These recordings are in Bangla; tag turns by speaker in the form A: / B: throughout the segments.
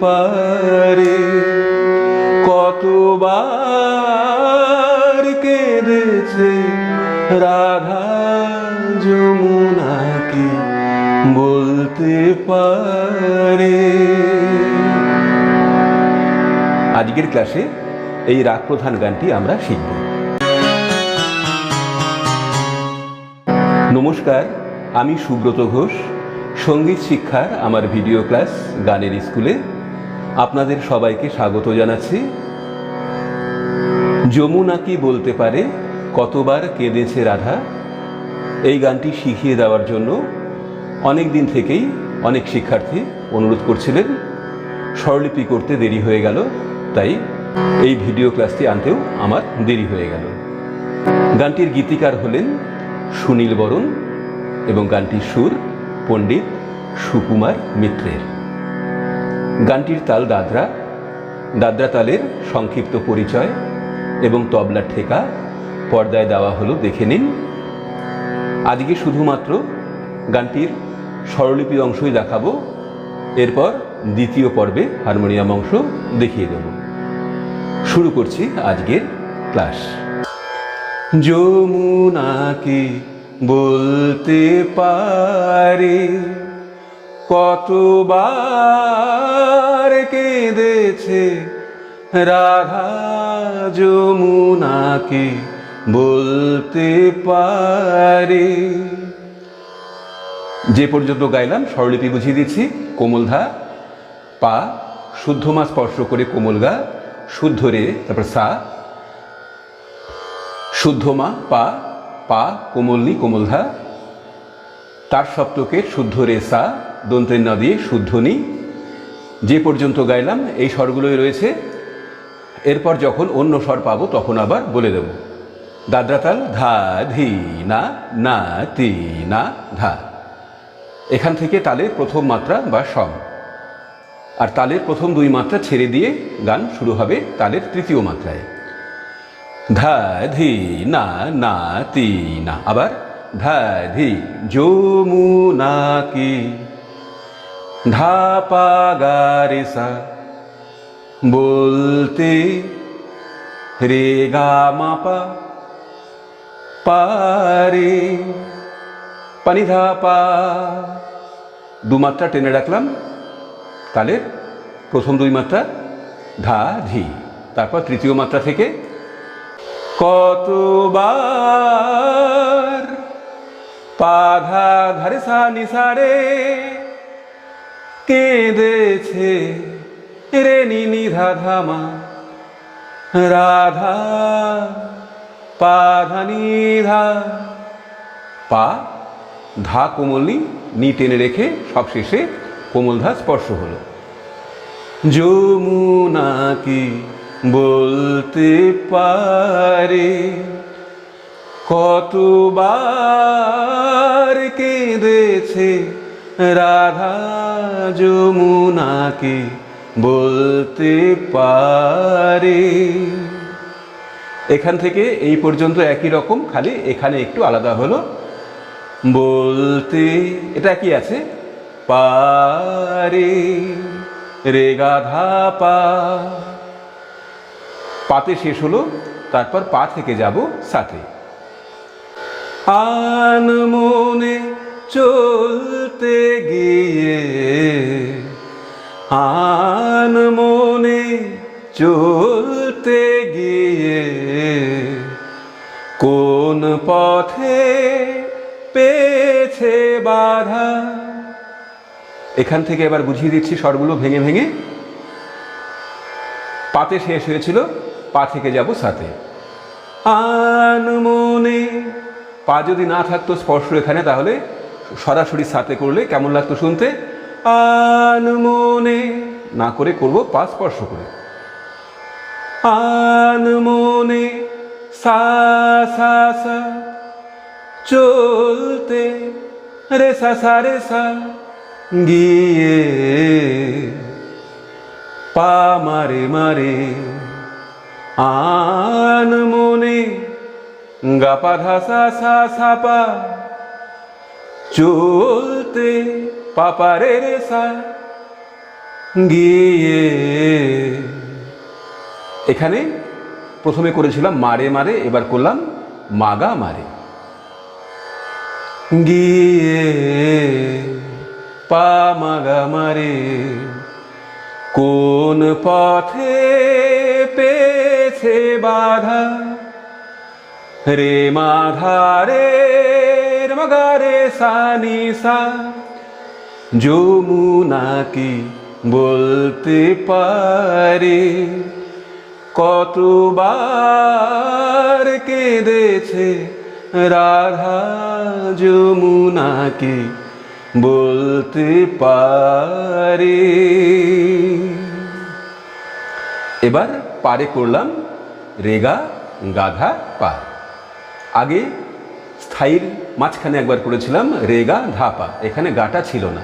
A: পারে। কতবার কেঁদেছে রাধা যমুনাকে বলতে পারে। আজকের ক্লাসে এই রাগ প্রধান গানটি আমরা শিখব। নমস্কার, আমি সুব্রত ঘোষ, সংগীত শিক্ষার আমার ভিডিও ক্লাস গানের স্কুলে আপনাদের সবাইকে স্বাগত জানাচ্ছি। যমুনা কি বলতে পারে? কতবার কেঁদেছে রাধা? এই গানটি শিখিয়ে দেওয়ার জন্য অনেক দিন থেকেই অনেক শিক্ষার্থী অনুরোধ করছিলেন। স্বরলিপি করতে দেরি হয়ে গেল, তাই এই ভিডিও ক্লাসটি আনতেও আমার দেরি হয়ে গেল। গানটির গীতিকার হলেন সুনীল বরণ এবং গানটির সুর পণ্ডিত সুকুমার মিত্রের। গানটির তাল দাদরা দাদরা তালের সংক্ষিপ্ত পরিচয় এবং তবলা ঠেকা পর্দায় দেওয়া হলো দেখে নিন। আজকে শুধুমাত্র গানটির স্বরলিপি অংশই দেখাবো। এরপর দ্বিতীয় পর্বে হারমোনিয়াম অংশ দেখিয়ে দেব। শুরু করছি আজকের ক্লাস। যমুনাকে বলতে পারে কতবার কেঁদেছে রাধা যমুনাকে বলতে পারে? যে পর্যন্ত গাইলাম, স্বরলিপি বুঝিয়ে দিচ্ছি। কোমলধা পা, শুদ্ধ মা স্পর্শ করে কোমল গা, শুদ্ধ রে, তারপর সা। শুদ্ধ মা, পা পা কোমলনি কোমলধা তার সপ্তকে শুদ্ধ রে সা। দন্তের না দিয়ে শুদ্ধ নি। যে পর্যন্ত গাইলাম, এই স্বরগুলোই রয়েছে। এরপর যখন অন্য স্বর পাবো, তখন আবার বলে দেব। দাদ্রাতাল, ধা, ধি, না না, তি, না, ধা। এখান থেকে তালের প্রথম মাত্রা বা সম। আর তালের প্রথম দুই মাত্রা ছেড়ে দিয়ে গান শুরু হবে তালের তৃতীয় মাত্রায়। ধা, ধি, না না, তি, না। আবার ধা, ধি, যমুনা, কি। ধা পা গা রে সা বলতে রে গা মা পা পারে পানি ধা পা দু মাত্রা টেনে রাখলাম তালের প্রথম দুই মাত্রা ধা, ধি, তারপর তৃতীয় মাত্রা থেকে কতবার পাধা ধারে সা, নিসারে কেঁদেছে রে নি নি ধা ধামা রাধা পাধা নিধা পা ধা কোমলনি নি টেনে রেখে সবশেষে কোমল ধা স্পর্শ হলো। যমুনা কি বলতে পারে? কতবার কেঁদেছে রাধা যমুনাকে বলতে পারে। এখান থেকে এই পর্যন্ত একই রকম, খালি এখানে একটু আলাদা হলো। বলতে, এটা কি আছে? পারে। রে গাধা পা। পাতে শেষ হলো, তারপর পা থেকে যাব সাথে। আন মনে চলতে গিয়ে আন মনে চলতে গিয়ে কোন পথে পেয়েছে বাধা? এখান থেকে এবার বুঝিয়ে দিচ্ছি স্বরগুলো ভেঙে ভেঙে। পাতে শেষ হয়েছিল, পা থেকে যাব সাথে। আন মনে পা যদি না থাকতো স্পর্শ এখানে তাহলে সরাসরি সাথে করলে কেমন লাগতো শুনতে? আনমনে না করে করব পা স্পর্শ করে। আন মনে, সা সা সা, চলতে, রে, সা সা, রে, সা, গিয়ে পা মারে মারে। আন মনে গাপা ধাসা সা সাপা চলতে পাপারে রে সা গিয়ে। এখানে প্রথমে করেছিলাম মারে মারে, এবার করলাম মাগা মারে। গিয়ে পা মাগা মারে। কোন পথে পেছে বাধা? রে মাধারে মগারে সানি সা যমুনা কি বলতে পারে। কতবার কেঁদেছে রাধা যমুনা কি বলতে পারে। এবার পারে করলাম রেগা গাধা পা। আগে স্থায়ীর মাঝখানে একবার করেছিলাম রেগা ধাপা। এখানে গাটা ছিল না।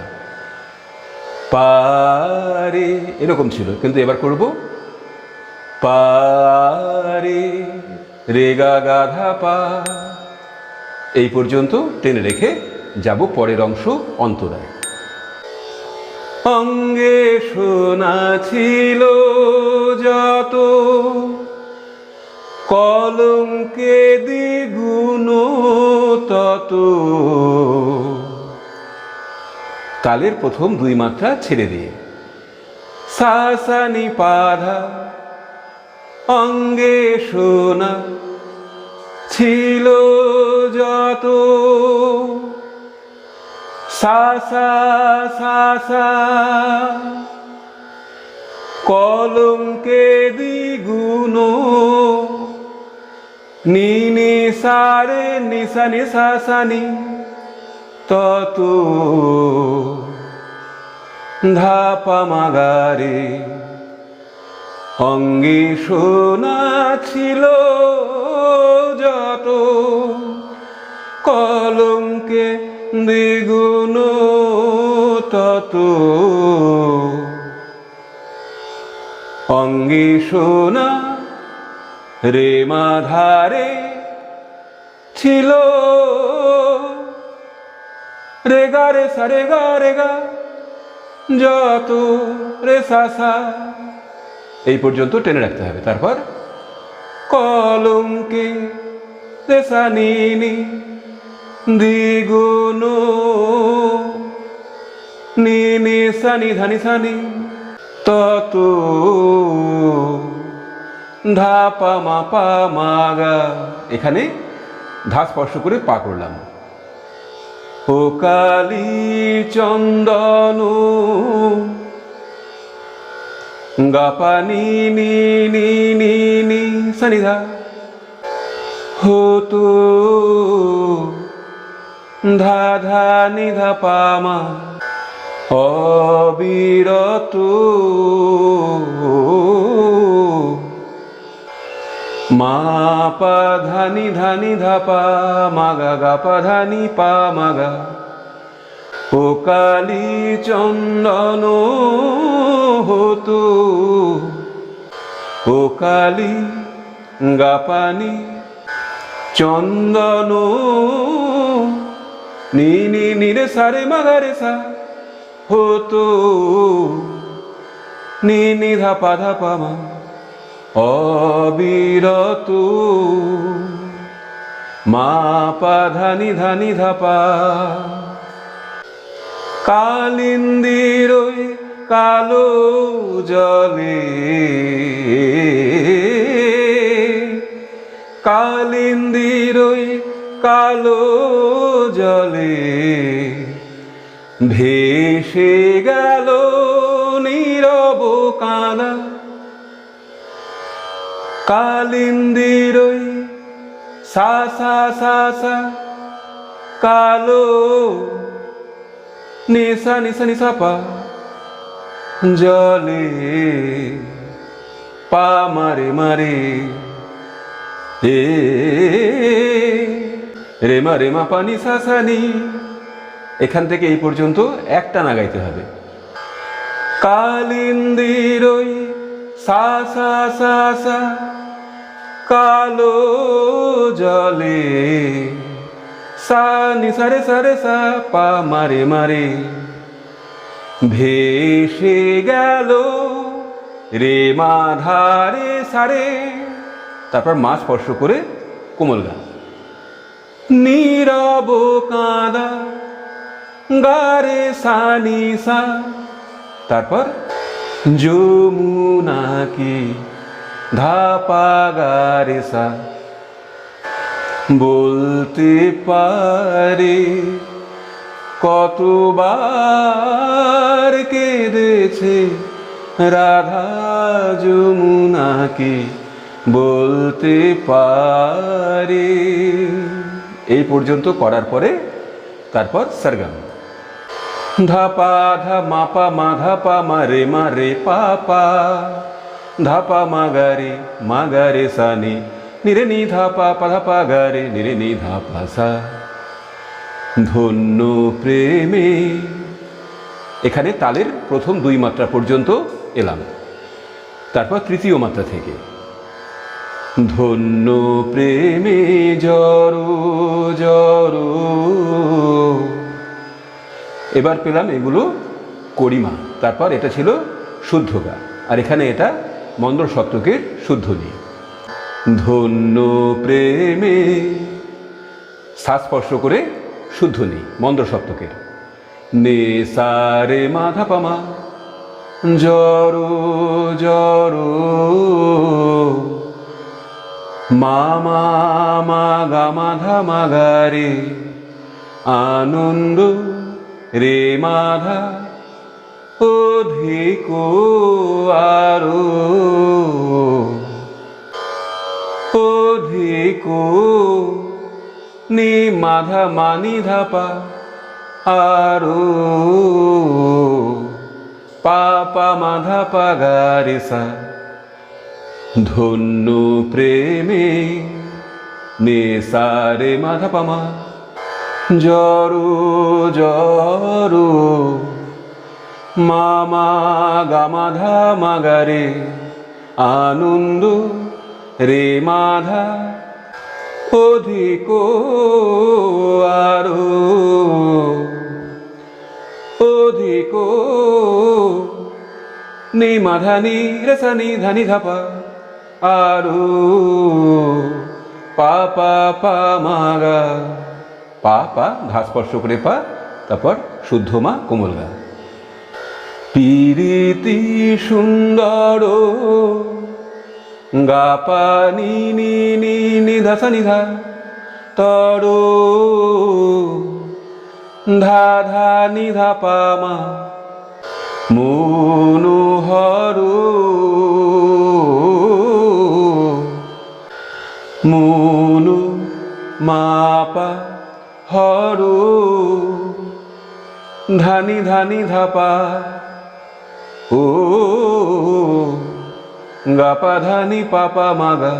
A: পারে, এরকম ছিল, কিন্তু এবার করব। পারে, রেগা গাধা পা এই পর্যন্ত টেনে রেখে যাব পরের অংশ অন্তরায়। অঙ্গে শোনা ছিল যত, কলঙ্কে দ্বিগুণ তত তালের প্রথম দুই মাত্রা ছেড়ে দিয়ে সাসানি পাধা, অঙ্গে সোনা ছিল যত। সাসা সাসা, কলঙ্কে দ্বিগুণ নিনি সারে নিশানি সাসানি তত ধাপা মাগারে। অঙ্গে সোনা ছিল যত, কলঙ্কে দ্বিগুণ তত। অঙ্গে শোনা রে মাধারে ছিল। রেগা রে সা, রেগা রেগা, যত রে সা এই পর্যন্ত টেনে রাখতে হবে। তারপর? কলঙ্কে রে সা, নি নি, দ্বিগুণ, নি নি, সা, নি, ধা, নি, সা, নি, তত ধা পা মা পা মা গা এখানে ধা স্পর্শ করে পা করলাম। ও কালী চন্দন গাপানি নি নি নি সনিধা। ধা ধা নিধা পামা অবিরত। মা পা ধানি ধানি ধাপা মাগা গা পা ধানি পা মাগা ও কালী চন্দন হতো ও কালী গাপানি চন্দন নি নি নি রে সারে মাগারে সা হতো নি নি ধাপা ধাপা মা। অবিরত মা পা ধানি ধানি ধাপা কালিন্দির কালো জলে কালিন্দির কালো জলে ভেসে গেল নীরব কানা কালিন্দির ওই সা সা সা সা, কালো নিসা নিসা নিসা পা, জলে পা মারে মারে, এ, রে মা রে মা পানি সা সা, নি। এখান থেকে এই পর্যন্ত একটা না গাইতে হবে। কালিন্দির ওই সা সা সা সা কালো জলে সা নি সারে সা পা মারে মারে। ভেসে গেল রে মাধারে সারে, তারপর মা স্পর্শ করে কোমল গান। নীরব কাঁদা, গারে সানি সা তারপর যমুনাকে ধাপা গারে সা বলতে পারে, কতবার কেঁদেছে রাধা যমুনাকে, বলতে পারে। এই পর্যন্ত করার পরে তারপর সরগম। ধাপা ধা মাপা মা ধাপা মারে মারে পাপা ধাপা মাগারে মাগারে সানি। নিরে নি ধাপা পাধাপা গারে নিরে নি ধাপা সা। ধন্য প্রেমে। এখানে তালের প্রথম দুই মাত্রা পর্যন্ত এলাম। তারপর তৃতীয় মাত্রা থেকে। ধন্য প্রেমে জড়ো জড়ো। এবার পেলাম এগুলো করিমা। তারপর এটা ছিল শুদ্ধ গা আর এখানে এটা মন্দ্র সপ্তকের শুদ্ধ নিয়ে। ধন্য প্রেমে শ্বাস স্পর্শ করে শুদ্ধ নেই মন্দ্র সপ্তকের। নে সারে মাধা পামা, জড়ো জড়ো, মামা মা গা মাধা মাগারে আনন্দ রে, মাধা। অধিক আরও। অধিক নি মাধা মানি ধাপা আরও। পাপা মাধা পাগারিসা। ধন্য প্রেমে নে সারে মাধা পামা। জড়ো জড়ো মামা মাগারে, আনন্দ রে মাধা, অধিক আরও। অধিক নি মাধা নি রেসানি ধানি ধাপা আরও। পা পা পা মাগা, পা পা ঘা স্পর্শ করে পা, তারপর শুদ্ধ মা কোমল গা। পিরিতি সুন্দর। গাপা নি নি নি নিধা তর। ধা ধা নিধা পা মা। মনোহর। মনু মাপা হরু। ধানি ধানি ধাপা ও গাপা ধানি পাপা মাগা,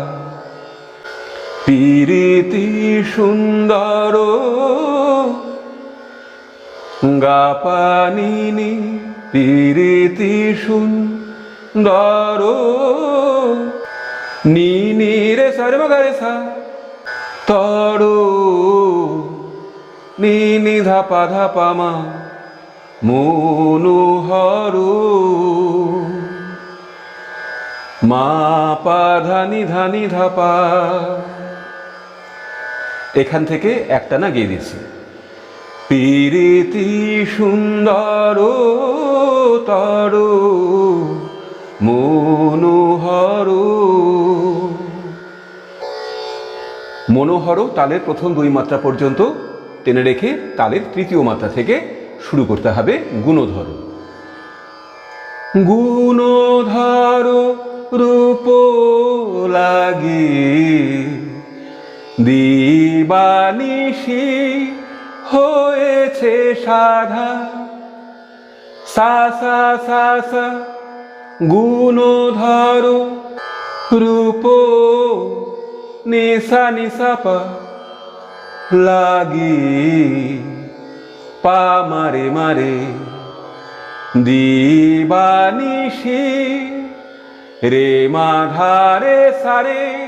A: পিরিতি সুন্দর, গাপানিনি পিরিতি সুন্দর নি নি রে সারে মাগারে সা তড়ো নি নি ধাপা ধাপা মা মনোহর মা পা ধানি ধানি ধাপা এখান থেকে একটা না গিয়ে দিচ্ছি পিরিতি সুন্দর তর, মনোহর। মনোহর তালের প্রথম দুই মাত্রা পর্যন্ত টেনে রেখে তালের তৃতীয় মাত্রা থেকে শুরু করতে হবে গুণধর। গুণধর রূপ লাগি দিবানিশি হয়েছে সাধা। সা সা সা সা, গুণধর রূপ নিশা নিশাপা লাগি। পা মারে মারে দিবানিশি রে মাধারে সারে।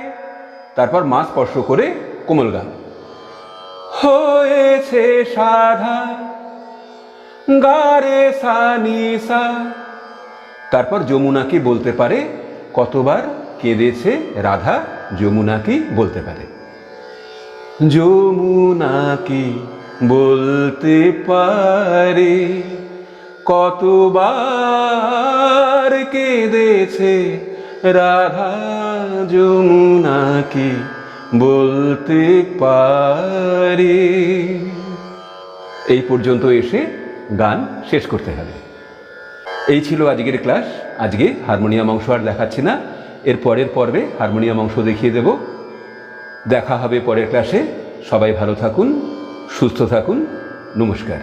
A: তারপর মা স্পর্শ করে কোমল গান। হয়েছে সাধা, গারে সানি সা তারপর যমুনাকে বলতে পারে? কতবার কেঁদেছে রাধা যমুনাকে বলতে পারে? যমুনাকে বলতে পারে? কতবার কেঁদেছে রাধা যমুনাকে বলতে পারে। এই পর্যন্ত এসে গান শেষ করতে হবে। এই ছিল আজকের ক্লাস। আজকে হারমোনিয়াম অংশ আর দেখাচ্ছি না। এর পরের পর্বে হারমোনিয়াম অংশ দেখিয়ে দেব। দেখা হবে পরের ক্লাসে। সবাই ভালো থাকুন, সুস্থ থাকুন। নমস্কার।